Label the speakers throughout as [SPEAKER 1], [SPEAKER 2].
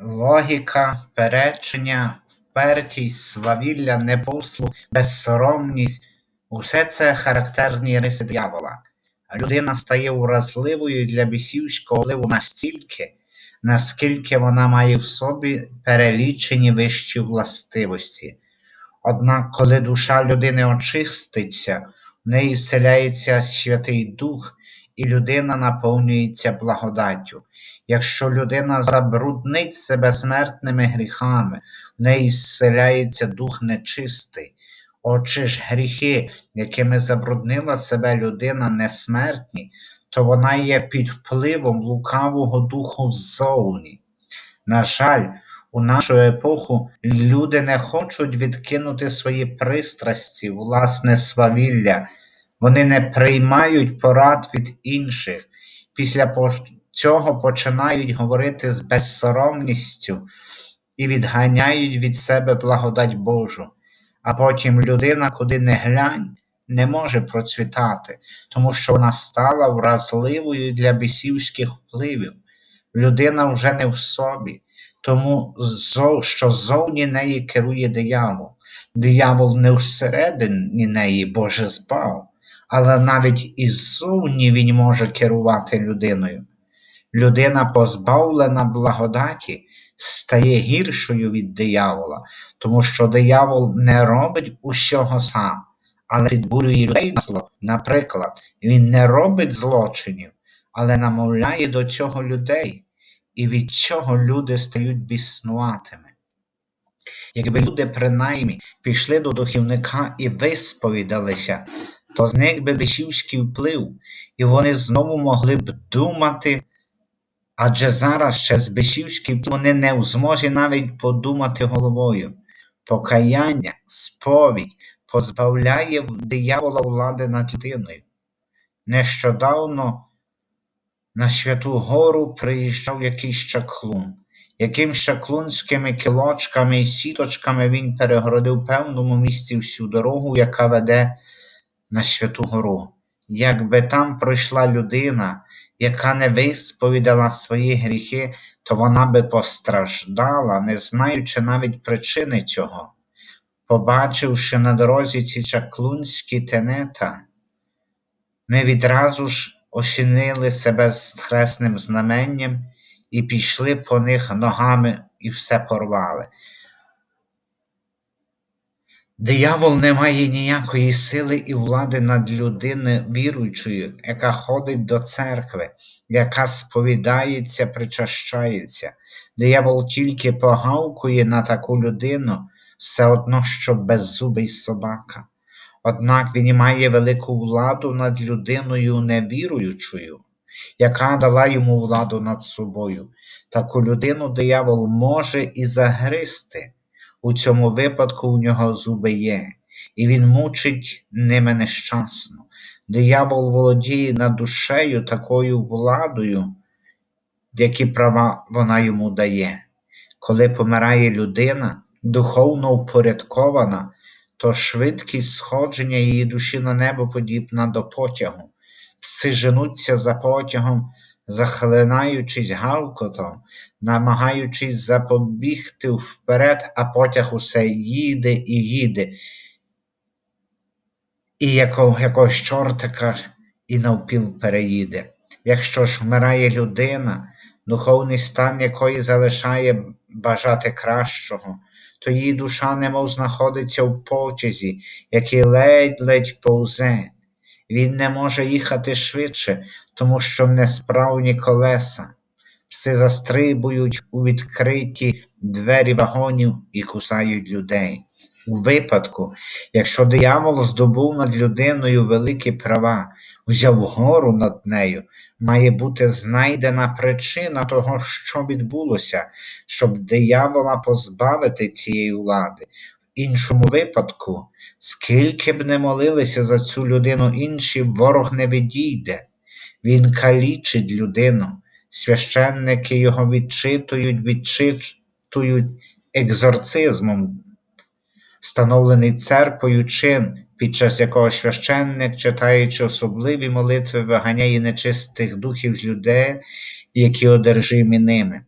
[SPEAKER 1] Логіка, перечення, впертість, свавілля, непослух, безсоромність усе це характерні риси диявола. Людина стає уразливою для бісівського впливу настільки, наскільки вона має в собі перелічені вищі властивості. Однак, коли душа людини очиститься, в неї вселяється Святий Дух, і людина наповнюється благодаттю. Якщо людина забруднить себе смертними гріхами, в неї зселяється дух нечистий. Отже ж гріхи, якими забруднила себе людина несмертні, то вона є під впливом лукавого духу ззовні. На жаль, у нашу епоху люди не хочуть відкинути свої пристрасті, власне свавілля, вони не приймають порад від інших. Після цього починають говорити з безсоромністю і відганяють від себе благодать Божу. А потім людина, куди не глянь, не може процвітати, тому що вона стала вразливою для бісівських впливів. Людина вже не в собі, тому що ззовні неї керує диявол. Диявол не всередині неї Боже збав, але навіть іззовні він може керувати людиною. Людина, позбавлена благодаті, стає гіршою від диявола, тому що диявол не робить усього сам, але підбурює людей на зло. Наприклад, він не робить злочинів, але намовляє до цього людей, і від цього люди стають біснуватими. Якби люди принаймні пішли до духівника і висповідалися, то з них би бісівський вплив, і вони знову могли б думати. Адже зараз ще збешівські вони не в змозі навіть подумати головою. Покаяння, сповідь позбавляє диявола влади над людиною. Нещодавно на Святу Гору приїжджав якийсь чаклун. Яким чаклунськими кілочками і сіточками він перегородив певному місці всю дорогу, яка веде на Святу Гору. Якби там пройшла людина, яка не висповідала свої гріхи, то вона би постраждала, не знаючи навіть причини цього. Побачивши на дорозі ці чаклунські тенета, ми відразу ж осінили себе з хресним знаменням і пішли по них ногами і все порвали. Диявол не має ніякої сили і влади над людиною віруючою, яка ходить до церкви, яка сповідається, причащається. Диявол тільки погавкує на таку людину, все одно, що беззубий собака. Однак він має велику владу над людиною невіруючою, яка дала йому владу над собою. Таку людину диявол може і загристи. У цьому випадку у нього зуби є, і він мучить ними нещасно. Диявол володіє над душею такою владою, які права вона йому дає. Коли помирає людина, духовно упорядкована, то швидкість сходження її душі на небо подібна до потягу. Пси женуться за потягом, захлинаючись гавкотом, намагаючись запобігти вперед, а потяг усе їде і їде, і якого, якогось чортика і навпіл переїде. Якщо ж вмирає людина, духовний стан якої залишає бажати кращого, то її душа немов знаходиться в потязі, який ледь-ледь повзе. Він не може їхати швидше, тому що несправні колеса. Пси застрибують у відкриті двері вагонів і кусають людей. У випадку, якщо диявол здобув над людиною великі права, взяв гору над нею, має бути знайдена причина того, що відбулося, щоб диявола позбавити цієї влади. Іншому випадку, скільки б не молилися за цю людину інші, ворог не відійде. Він калічить людину, священники його відчитують, відчитують екзорцизмом, встановлений церквою чин, під час якого священник, читаючи особливі молитви, виганяє нечистих духів з людей, які одержимі ними.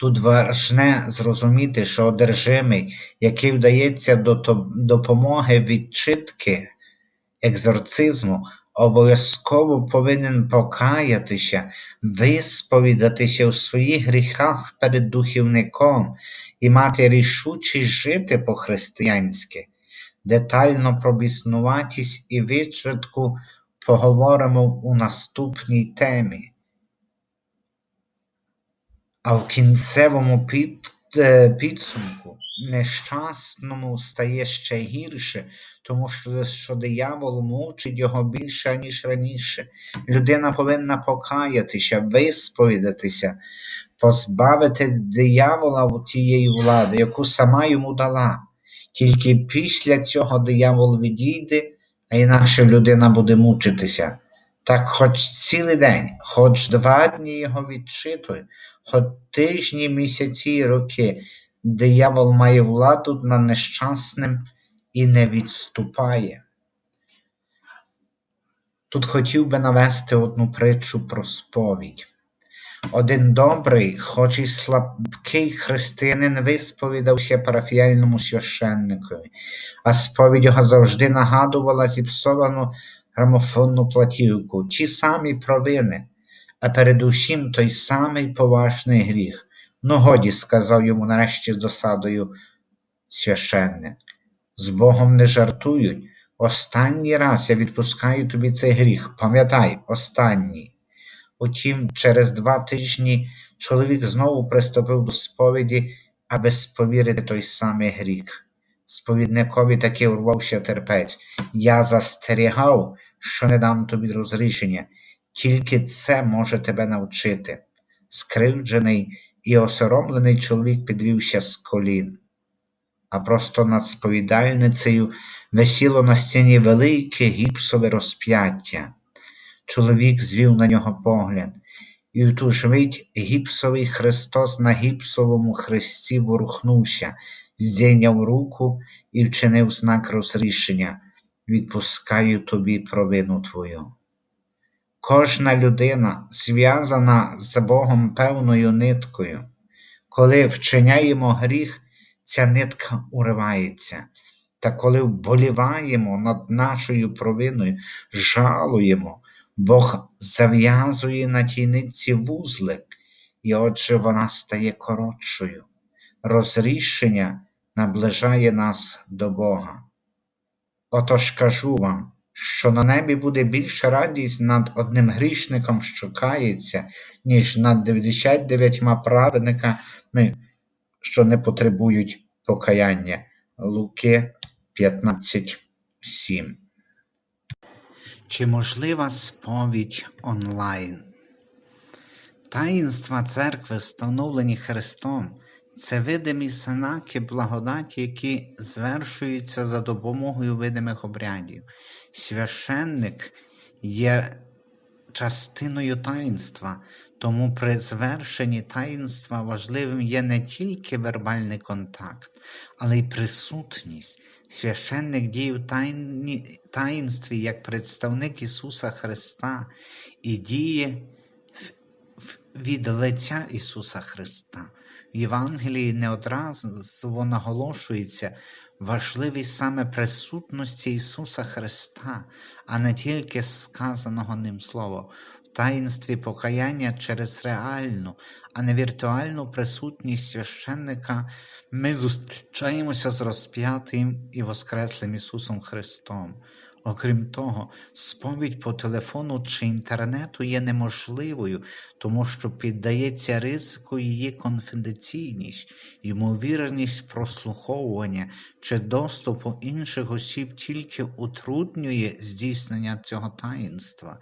[SPEAKER 1] Тут важне зрозуміти, що одержимий, який вдається до допомоги відчитки, екзорцизму, обов'язково повинен покаятися, висповідатися у своїх гріхах перед духівником і мати рішучість жити по-християнськи. Детально про біснуватість і відчитку поговоримо у наступній темі. А в кінцевому під, е, підсумку нещасному стає ще гірше, тому що, що диявол мучить його більше, ніж раніше. Людина повинна покаятися, висповідатися, позбавити диявола тієї влади, яку сама йому дала. Тільки після цього диявол відійде, а інакше людина буде мучитися. Так хоч цілий день, хоч два дні його відчитує, хоч тижні, місяці і роки, диявол має владу над нещасним і не відступає. Тут хотів би навести одну притчу про сповідь. Один добрий, хоч і слабкий християнин висповідався парафіяльному священникові, а сповідь його завжди нагадувала зіпсовану грамофонну платівку, ті самі провини, а передусім той самий поважний гріх. Ну, годі, сказав йому нарешті з досадою священник. З Богом не жартують. Останній раз я відпускаю тобі цей гріх. Пам'ятай, останній. Утім, через два тижні чоловік знову приступив до сповіді, аби сповірити той самий гріх. Сповідникові таки урвався терпець. Я застерігав, що не дам тобі розрішення, тільки це може тебе навчити. Скривджений і осоромлений чоловік підвівся з колін, а просто над сповідальницею висіло на стіні велике гіпсове розп'яття. Чоловік звів на нього погляд, і в ту ж мить гіпсовий Христос на гіпсовому хресті ворухнувся, здійняв руку і вчинив знак розрішення відпускаю тобі провину твою. Кожна людина зв'язана з Богом певною ниткою. Коли вчиняємо гріх, ця нитка уривається. Та коли вболіваємо над нашою провиною, жалуємо, Бог зав'язує на тій нитці вузлик, і отже вона стає коротшою. Розрішення наближає нас до Бога. Отож кажу вам, що на небі буде більша радість над одним грішником, що кається, ніж над 99 праведниками, що не потребують покаяння. Луки 15.7 Чи можлива сповідь онлайн? Таїнства церкви, встановлені Христом, це видимі знаки благодаті, які звершуються за допомогою видимих обрядів. Священник є частиною таїнства, тому при звершенні таїнства важливим є не тільки вербальний контакт, але й присутність. Священник діє в тайні, таїнстві як представник Ісуса Христа і діє від лиця Ісуса Христа. Євангелії неодразу наголошується важливість саме присутності Ісуса Христа, а не тільки сказаного ним Слова, в таїнстві покаяння через реальну, а не віртуальну присутність священника ми зустрічаємося з розп'ятим і Воскреслим Ісусом Христом. Окрім того, сповідь по телефону чи інтернету є неможливою, тому що піддається ризику її конфіденційність, ймовірність прослуховування чи доступу інших осіб тільки утруднює здійснення цього таїнства.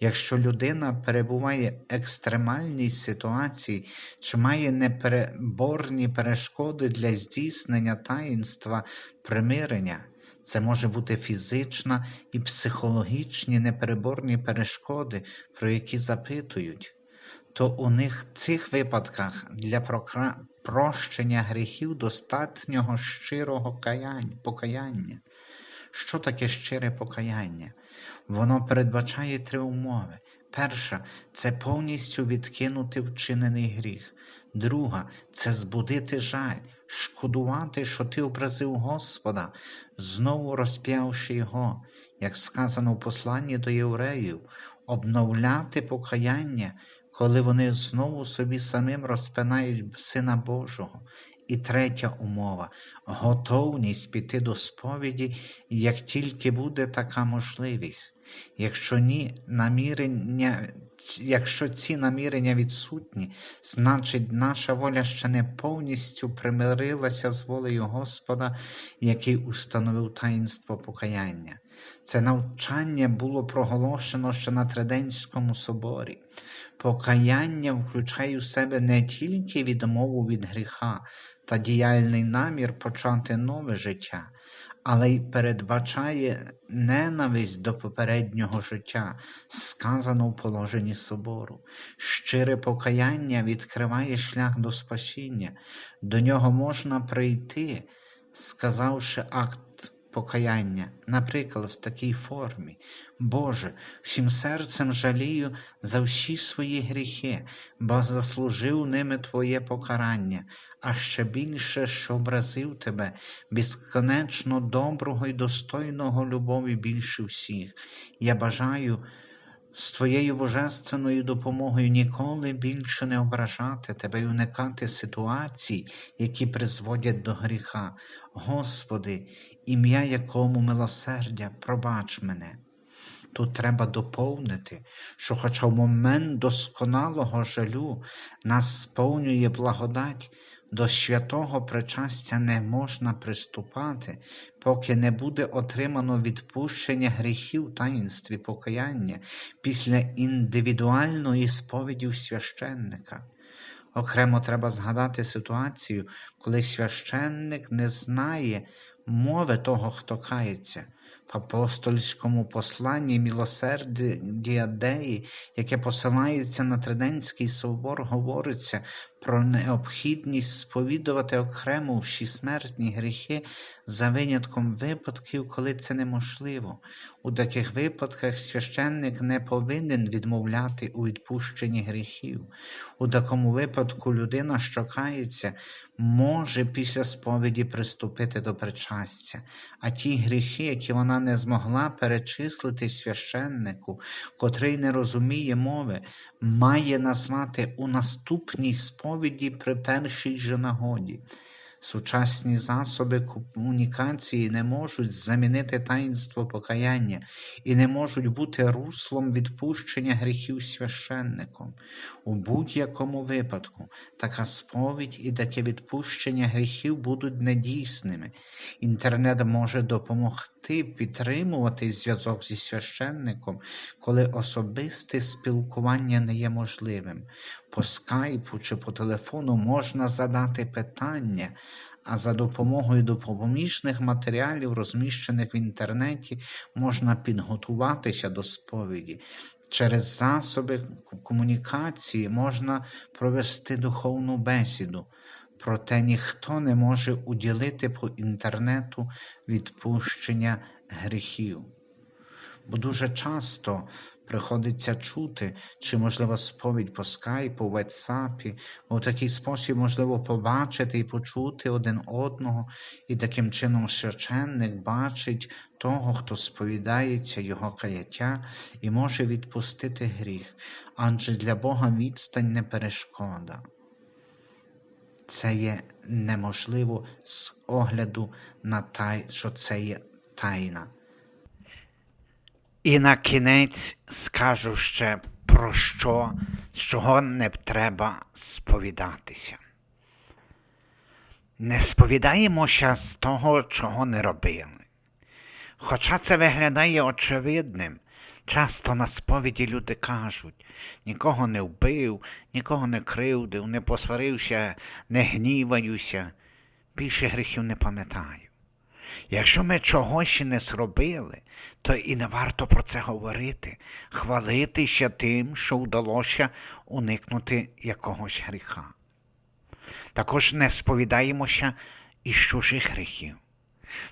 [SPEAKER 1] Якщо людина перебуває в екстремальній ситуації чи має непереборні перешкоди для здійснення таїнства примирення, це може бути фізична і психологічні непереборні перешкоди, про які запитують, то у них цих випадках для прокра... прощення гріхів достатнього щирого каяння, покаяння. Що таке щире покаяння? Воно передбачає три умови. Перша це повністю відкинути вчинений гріх. Друга це збудити жаль, шкодувати, що ти образив Господа, знову розп'явши його, як сказано в посланні до євреїв, обновляти покаяння, коли вони знову собі самим розпинають Сина Божого. І третя умова готовність піти до сповіді, як тільки буде така можливість. Якщо ні, намірення, якщо ці намірення відсутні, значить наша воля ще не повністю примирилася з волею Господа, який установив таїнство покаяння. Це навчання було проголошено ще на Триденському соборі. Покаяння включає в себе не тільки відмову від гріха та діяльний намір почати нове життя, але й передбачає ненависть до попереднього життя, сказано в положенні собору. Щире покаяння відкриває шлях до спасіння, до нього можна прийти, сказавши акт покаяння, наприклад, в такій формі. Боже, всім серцем жалію за всі свої гріхи, бо заслужив ними Твоє покарання, а ще більше, що образив Тебе, безконечно доброго і достойного любові більше всіх. Я бажаю з Твоєю божественною допомогою ніколи більше не ображати Тебе і уникати ситуацій, які призводять до гріха. Господи, ім'я якому милосердя, пробач мене. Тут треба доповнити, що, хоча в момент досконалого жалю нас сповнює благодать, до святого причастя не можна приступати, поки не буде отримано відпущення гріхів в таїнстві покаяння після індивідуальної сповіді у священника. Окремо треба згадати ситуацію, коли священник не знає мови того, хто кається. В апостольському посланні милосердя Деї, яке посилається на Триденський собор, говориться про необхідність сповідувати окремо всі смертні гріхи за винятком випадків, коли це неможливо. У таких випадках священник не повинен відмовляти у відпущенні гріхів. У такому випадку людина, що кається, може після сповіді приступити до причастя, а ті гріхи, які вона не змогла перечислити священнику, котрий не розуміє мови, має назвати у наступній сповіді при першій же нагоді. Сучасні засоби комунікації не можуть замінити таїнство покаяння і не можуть бути руслом відпущення гріхів священником. У будь-якому випадку така сповідь і таке відпущення гріхів будуть недійсними. Інтернет може допомогти підтримувати зв'язок зі священником, коли особисте спілкування не є можливим. По скайпу чи по телефону можна задати питання, а за допомогою допоміжних матеріалів, розміщених в інтернеті, можна підготуватися до сповіді. Через засоби комунікації можна провести духовну бесіду, проте ніхто не може уділити по інтернету відпущення гріхів. Бо дуже часто приходиться чути, чи, можливо, сповідь по скайпу, ватсапі, бо в такий спосіб можливо побачити і почути один одного, і таким чином священник бачить того, хто сповідається його каяття і може відпустити гріх, адже для Бога відстань не перешкода. Це є неможливо з огляду на те, що це є тайна.
[SPEAKER 2] І на кінець скажу ще про що, з чого не треба сповідатися. Не сповідаємося з того, чого не робили. Хоча це виглядає очевидним, часто на сповіді люди кажуть, нікого не вбив, нікого не кривдив, не посварився, не гніваюся, більше гріхів не пам'ятаю. Якщо ми чогось ще не зробили, то і не варто про це говорити, хвалитися тим, що вдалося уникнути якогось гріха. Також не сповідаємося із чужих гріхів.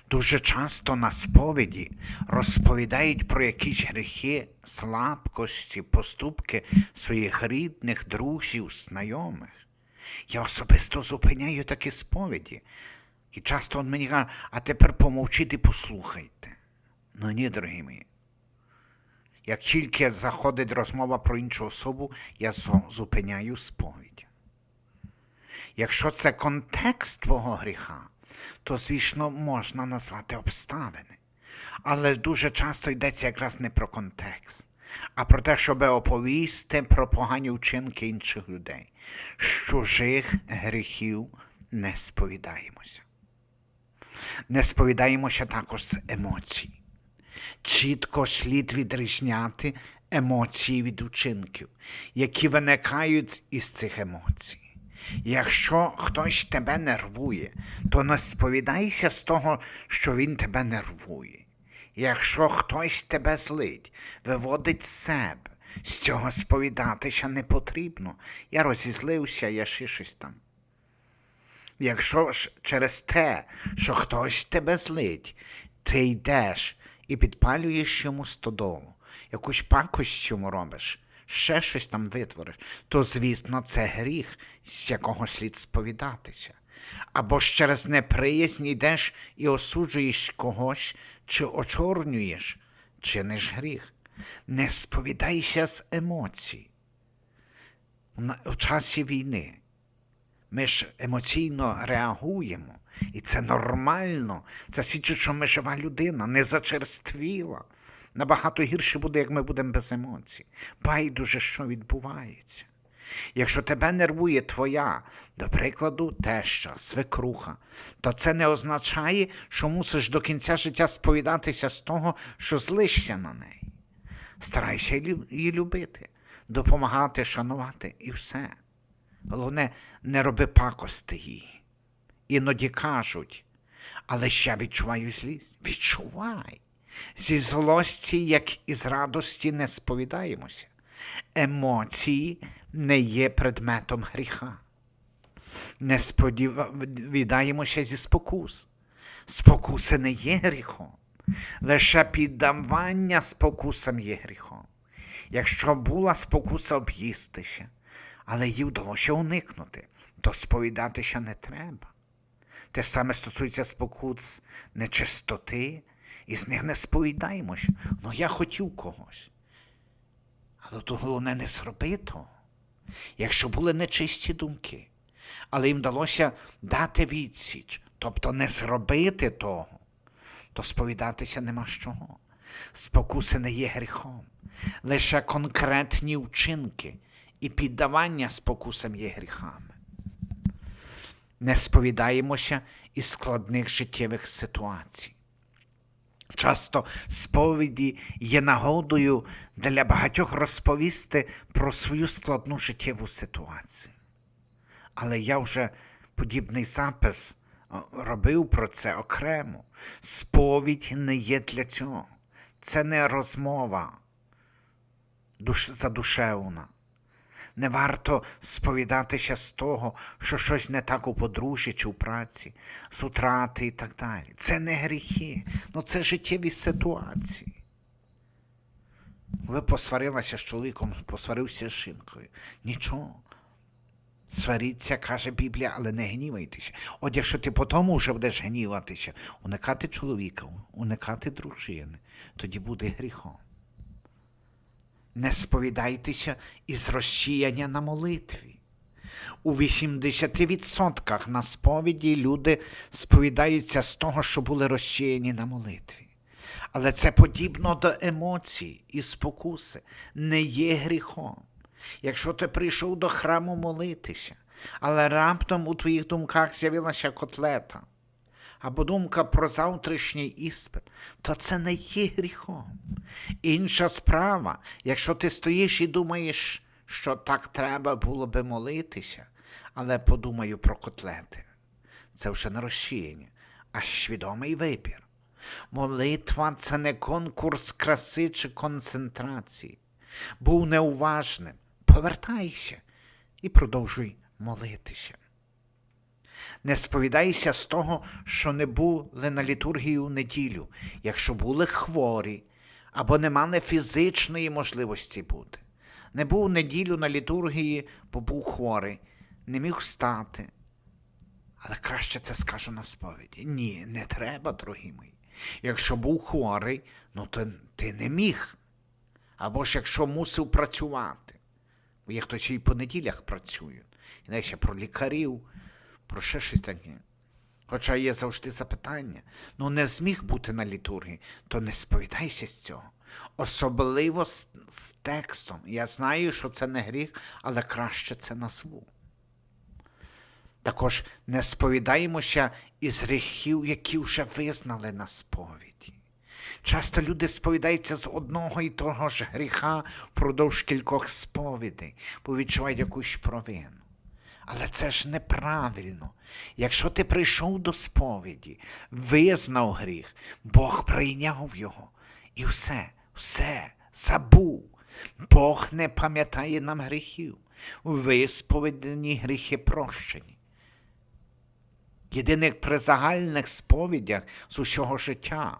[SPEAKER 2] Дуже часто на сповіді розповідають про якісь гріхи, слабкості, поступки своїх рідних, друзів, знайомих. Я особисто зупиняю такі сповіді. І часто він мені каже, а тепер помовчіть і послухайте. Ну ні, дорогі мої. Як тільки заходить розмова про іншу особу, я зупиняю сповідь. Якщо це контекст твого гріха, то, звісно, можна назвати обставини. Але дуже часто йдеться якраз не про контекст, а про те, щоб оповісти про погані вчинки інших людей. З чужих гріхів не сповідаємося. Не сповідаємося також з емоцій. Чітко слід відрізняти емоції від учинків, які виникають із цих емоцій. Якщо хтось тебе нервує, то не сповідайся з того, що він тебе нервує. Якщо хтось тебе злить, виводить з себе, з цього сповідатися не потрібно. Я розізлився, я ще щось там. Якщо ж через те, що хтось тебе злить, ти йдеш і підпалюєш йому стодолу, якусь пакость йому робиш, ще щось там витвориш, то, звісно, це гріх, з якого слід сповідатися. Або ж через неприязнь йдеш і осуджуєш когось, чи очорнюєш, чиниш гріх. Не сповідайся з емоцій. У часі війни ми ж емоційно реагуємо, і це нормально. Це свідчить, що ми жива людина, не зачерствіла. Набагато гірше буде, як ми будемо без емоцій. Байдуже, що відбувається. Якщо тебе нервує твоя, до прикладу, теща, свекруха, то це не означає, що мусиш до кінця життя сповідатися з того, що злишся на неї. Старайся її любити, допомагати, шанувати і все. Головне, не роби пакости їй. Іноді кажуть, але ще відчуваю злість. Відчувай. Зі злості, як і з радості, не сповідаємося. Емоції не є предметом гріха. Не сповідаємося зі спокус. Спокуси не є гріхом. Лише піддавання спокусам є гріхом. Якщо була спокуса об'їстися, але їй вдалося уникнути, то сповідатися не треба. Те саме стосується спокус нечистоти, і з них не сповідаємося. Ну я хотів когось. Але то головне не зроби того. Якщо були нечисті думки, але їм вдалося дати відсіч, тобто не зробити того, то сповідатися нема з чого. Спокуси не є гріхом. Лише конкретні вчинки і піддавання спокусам є гріхами. Не сповідаємося із складних життєвих ситуацій. Часто сповіді є нагодою для багатьох розповісти про свою складну життєву ситуацію. Але я вже подібний запис робив про це окремо. Сповідь не є для цього. Це не розмова душ... задушевна. Не варто сповідатися з того, що щось не так у подружжі чи у праці, з утрати і так далі. Це не гріхи, ну це життєві ситуації. Ви посварилися з чоловіком, посварився з жінкою. Нічого. Сваріться, каже Біблія, але не гнівайтеся. От якщо ти по тому вже будеш гніватися, уникати чоловіка, уникати дружини, тоді буде гріхом. Не сповідайтеся із розчіяння на молитві. У 80% на сповіді люди сповідаються з того, що були розчіяні на молитві. Але це подібно до емоцій і спокуси, не є гріхом. Якщо ти прийшов до храму молитися, але раптом у твоїх думках з'явилася котлета або думка про завтрашній іспит, то це не є гріхом. Інша справа, якщо ти стоїш і думаєш, що так треба було би молитися, але подумаю про котлети. Це вже не розчіяння, а свідомий вибір. Молитва це не конкурс краси чи концентрації. Був неуважним, повертайся і продовжуй молитися. Не сповідайся з того, що не були на літургії у неділю, якщо були хворі або не мали фізичної можливості бути. Не був неділю на літургії, бо був хворий, не міг встати. Але краще це скажу на сповіді. Ні, не треба, дорогі мої. Якщо був хворий, ну то ти не міг. Або ж якщо мусив працювати. Бо є хто ще й по неділях працює. І навіть ще про лікарів, про ще щось таке. Хоча є завжди запитання. Ну не зміг бути на літургії, то не сповідайся з цього. Особливо з, з текстом. Я знаю, що це не гріх, але краще це назву. Також не сповідаємося із гріхів, які вже визнали на сповіді. Часто люди сповідаються з одного і того ж гріха впродовж кількох сповідей, бо відчувають якусь провину. Але це ж неправильно. Якщо ти прийшов до сповіді, визнав гріх, Бог прийняв його. І все, все, забув. Бог не пам'ятає нам гріхів. Висповідені гріхи прощені. Єдине при загальних сповідях з усього життя.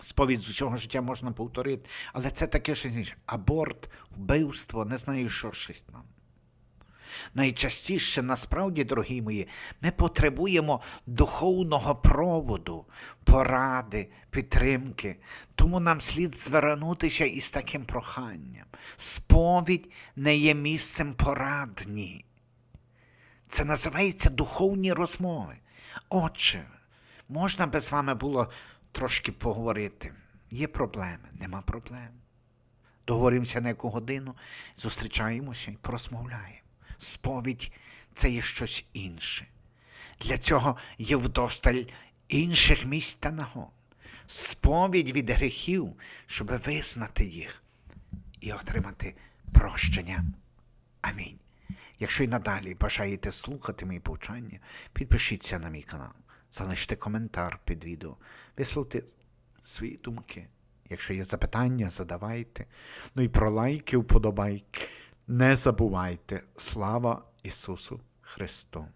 [SPEAKER 2] Сповідь з усього життя можна повторити, але це таке щось інше. Аборт, вбивство, не знаю, що щось там. Найчастіше, насправді, дорогі мої, ми потребуємо духовного проводу, поради, підтримки. Тому нам слід звернутися із таким проханням. Сповідь не є місцем порадні. Це називається духовні розмови. Отже, можна би з вами було трошки поговорити. Є проблеми, нема проблем. Договоримося на яку годину, зустрічаємося і порозмовляємо. Сповідь це є щось інше. Для цього є вдосталь інших місць та нагод. Сповідь від гріхів, щоб визнати їх і отримати прощення. Амінь. Якщо й надалі бажаєте слухати мої повчання, підпишіться на мій канал, залиште коментар під відео, висловте свої думки. Якщо є запитання, задавайте. Ну і про лайки, вподобайки. Не забувайте. Слава Ісусу Христу!